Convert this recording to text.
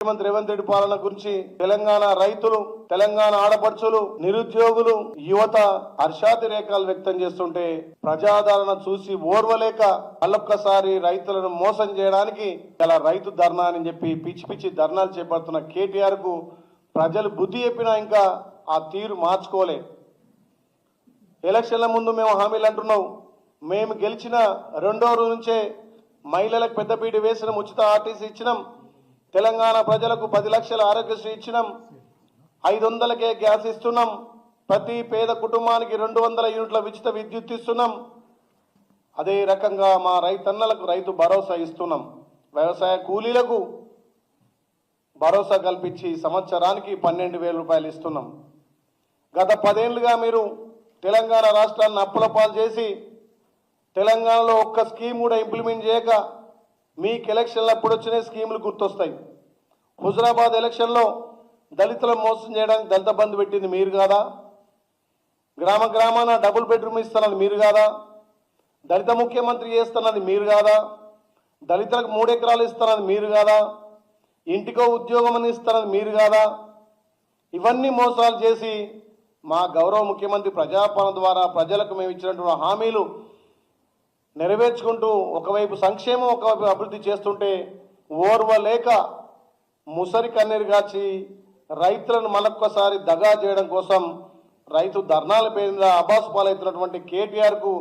ముఖ్యమంత్రి రేవంత్ రెడ్డి పాలన గురించి తెలంగాణ రైతులు తెలంగాణ ఆడపడుచులు నిరుద్యోగులు యువత హర్షాతిరేకాలు వ్యక్తం చేస్తుంటే ప్రజాదరణ చూసి ఓర్వలేక మళ్ళొక్కసారి రైతులను మోసం చేయడానికి ఇలా రైతు ధర్నా అని చెప్పి పిచ్చి పిచ్చి ధర్నాలు చేపడుతున్న కేటీఆర్కు ప్రజలు బుద్ధి చెప్పినా ఇంకా ఆ తీరు మార్చుకోలే. ఎలక్షన్ల ముందు మేము హామీలు అంటున్నాం. మేము గెలిచిన రెండో రోజు నుంచే మహిళలకు పెద్దపీట వేసిన ఉచిత ఆర్టీసీ ఇచ్చినాం. తెలంగాణ ప్రజలకు పది లక్షల ఆరోగ్యశ్రీ ఇచ్చినాం. ఐదు వందలకే గ్యాస్ ఇస్తున్నాం. ప్రతి పేద కుటుంబానికి రెండు వందల యూనిట్ల ఉచిత విద్యుత్ ఇస్తున్నాం. అదే రకంగా మా రైతన్నలకు రైతు భరోసా ఇస్తున్నాం. వ్యవసాయ కూలీలకు భరోసా కల్పించి సంవత్సరానికి పన్నెండు వేల రూపాయలు ఇస్తున్నాం. గత పదేళ్ళుగా మీరు తెలంగాణ రాష్ట్రాన్ని అప్పుల పాలు చేసి తెలంగాణలో ఒక్క స్కీమ్ కూడా ఇంప్లిమెంట్ చేయక మీకు ఎలక్షన్లు అప్పుడు వచ్చిన స్కీములు గుర్తొస్తాయి. హుజరాబాద్ ఎలక్షన్లో దళితులను మోసం చేయడానికి దళిత బంధు పెట్టింది మీరు కాదా? గ్రామ గ్రామాన డబుల్ బెడ్రూమ్ ఇస్తున్నది మీరు కాదా? దళిత ముఖ్యమంత్రి చేస్తున్నది మీరు కాదా? దళితులకు మూడు ఎకరాలు ఇస్తున్నది మీరు కాదా? ఇంటికో ఉద్యోగం అని ఇస్తున్నది మీరు కాదా? ఇవన్నీ మోసాలు చేసి మా గౌరవ ముఖ్యమంత్రి ప్రజాపాలన ద్వారా ప్రజలకు మేము ఇచ్చినటువంటి హామీలు నెరవేర్చుకుంటూ ఒకవైపు సంక్షేమం ఒకవైపు అభివృద్ధి చేస్తుంటే ఓర్వలేక ముసరి కన్నీరు కాచి రైతులను మరొక్కసారి దగా చేయడం కోసం రైతు ధర్నాల పేరు మీద అబాసు పాలవుతున్నటువంటి కేటీఆర్కు